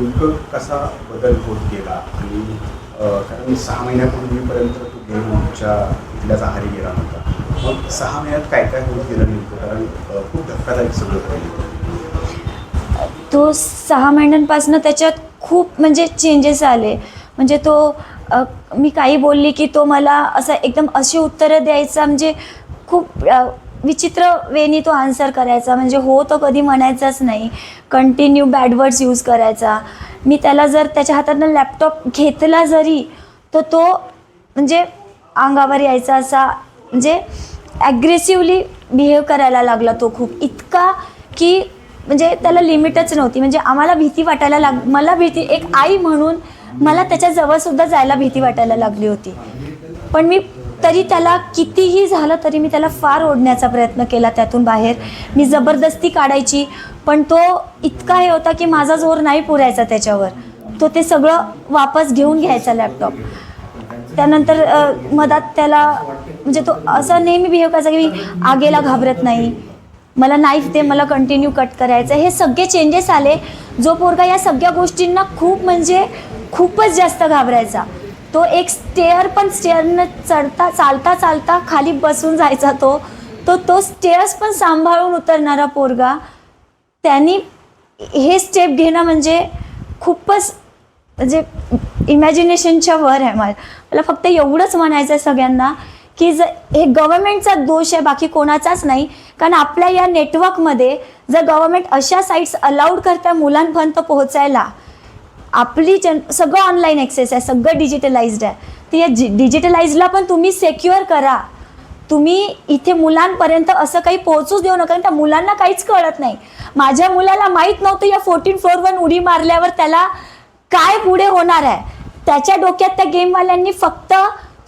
नेमकं कसा बदल होत गेला? आणि कारण सहा महिन्यापूर्वीपर्यंत तो गेम आमच्या इथल्याच आहारी गेला होता. मग सहा महिन्यात काय काय होत गेलं नेमकं? कारण खूप धक्कादायक सगळं पाहिजे तो सहा महिन्यांपासून त्याच्यात खूप म्हणजे चेंजेस आले. म्हणजे तो मी काही बोलली की तो मला असं एकदम अशी उत्तरं द्यायचा म्हणजे खूप विचित्र वेनी तो आन्सर करायचा. म्हणजे हो तो कधी म्हणायचाच नाही. कंटिन्यू बॅडवर्ड्स यूज करायचा. मी त्याला जर त्याच्या हातातनं लॅपटॉप घेतला जरी तर तो म्हणजे अंगावर यायचा असा म्हणजे ॲग्रेसिवली बिहेव करायला लागला तो खूप. इतका की म्हणजे त्याला लिमिटच नव्हती. म्हणजे आम्हाला भीती वाटायला लाग मला भीती एक आई म्हणून मला त्याच्याजवळसुद्धा जायला भीती वाटायला लागली होती. पण मी तरी त्याला कितीही झालं तरी मी त्याला फार ओढण्याचा प्रयत्न केला त्यातून बाहेर. मी जबरदस्ती काढायची. पण तो इतका हे होता की माझा जोर नाही पुरायचा त्याच्यावर. तो ते सगळं वापस घेऊन घ्यायचा लॅपटॉप त्यानंतर मधात त्याला म्हणजे तो असा नेहमी बिहेव करायचा की मी आगेला घाबरत नाही. मला नाईफ दे मला कंटिन्यू कट करायचं. हे सगळे चेंजेस आले. जो पोरगा या सगळ्या गोष्टींना खूप म्हणजे खूपच जास्त घाबरायचा. तो एक स्टेअर पण स्टेअरनं चढता चालता चालता खाली बसून जायचा तो. तो तो स्टेअर्स पण सांभाळून उतरणारा पोरगा. त्यांनी हे स्टेप घेणं म्हणजे खूपच म्हणजे इमॅजिनेशनच्या वर आहे मला. मला फक्त एवढंच म्हणायचं आहे सगळ्यांना की जर हे गव्हर्मेंटचा दोष आहे बाकी कोणाचाच नाही. कारण आपल्या या नेटवर्कमध्ये जर गव्हर्मेंट अशा साईट्स अलाउड करता मुलांपर्यंत पोहोचायला आपली जन सगळं ऑनलाईन ॲक्सेस आहे सगळं डिजिटलाइज्ड आहे. तर या जि डिजिटलाइजला पण तुम्ही सेक्युअर करा. तुम्ही इथे मुलांपर्यंत असं काही पोहोचूच देऊ नका कारण त्या मुलांना काहीच कळत नाही. माझ्या मुलाला माहीत नव्हतं या फोर्टीन फ्लोअरवर उडी मारल्यावर त्याला काय पुढे होणार आहे. त्याच्या डोक्यात त्या गेमवाल्यांनी फक्त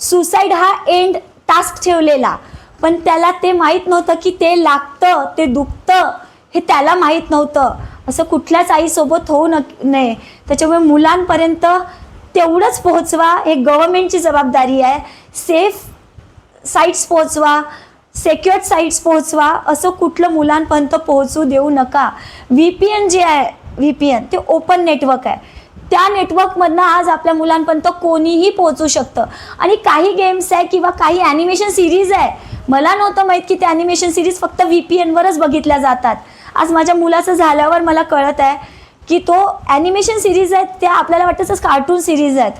सुसाईड हा एंड टास्क ठेवलेला. पण त्याला ते माहीत नव्हतं की ते लागतं ते दुखतं. हे त्याला माहीत नव्हतं. असं कुठल्याच आईसोबत होऊ न नये. त्याच्यामुळे मुलांपर्यंत तेवढंच पोहोचवा. हे गव्हर्मेंटची जबाबदारी आहे. सेफ साईट्स पोहोचवा. सेक्युअर्ड साईट्स पोहोचवा. असं कुठलं मुलांपर्यंत पोहोचू देऊ नका. व्ही पी एन जे आहे व्ही पी एन ते ओपन नेटवर्क आहे. त्या नेटवर्कमधनं आज आपल्या मुलांपर्यंत कोणीही पोहोचू शकतं. आणि काही गेम्स आहे किंवा काही ॲनिमेशन सिरीज आहे मला नव्हतं माहीत की त्या ॲनिमेशन सिरीज फक्त व्ही पी एनवरच बघितल्या जातात. आज माझ्या मुलाचं झाल्यावर मला कळत आहे की तो ॲनिमेशन सिरीज आहेत त्या आपल्याला वाटतंच कार्टून सिरीज आहेत.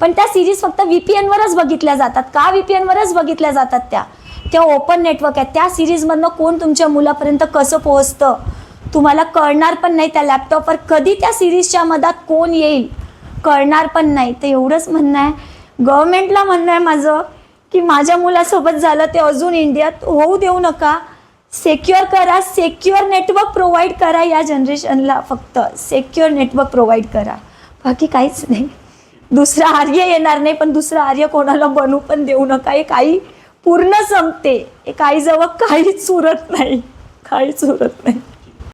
पण त्या सिरीज फक्त व्ही पी एनवरच बघितल्या जातात. का व्ही पी एनवरच बघितल्या जातात त्या? त्या ओपन नेटवर्क आहेत. त्या सिरीजमधनं कोण तुमच्या मुलापर्यंत कसं पोहोचतं? तुम्हाला कळणार पण नाही त्या लॅपटॉपवर कधी त्या सिरीजच्या मधात कोण येईल? कळणार पण नाही. तर एवढंच म्हणणं आहे. गव्हर्मेंटला म्हणणं आहे माझं की माझ्या मुलासोबत झालं ते अजून इंडियात होऊ देऊ नका. सेक्युअर करा सेक्युअर नेटवर्क प्रोव्हाइड करा या जनरेशनला फक्त. सेक्युअर नेटवर्क प्रोव्हाइड करा. बाकी काहीच नाही. दुसरं आर्य येणार नाही पण दुसरं आर्य कोणाला बनू पण देऊ नका. एक आई पूर्ण संपते. एक आईजवळ काहीच उरत नाही. काहीच उरत नाही.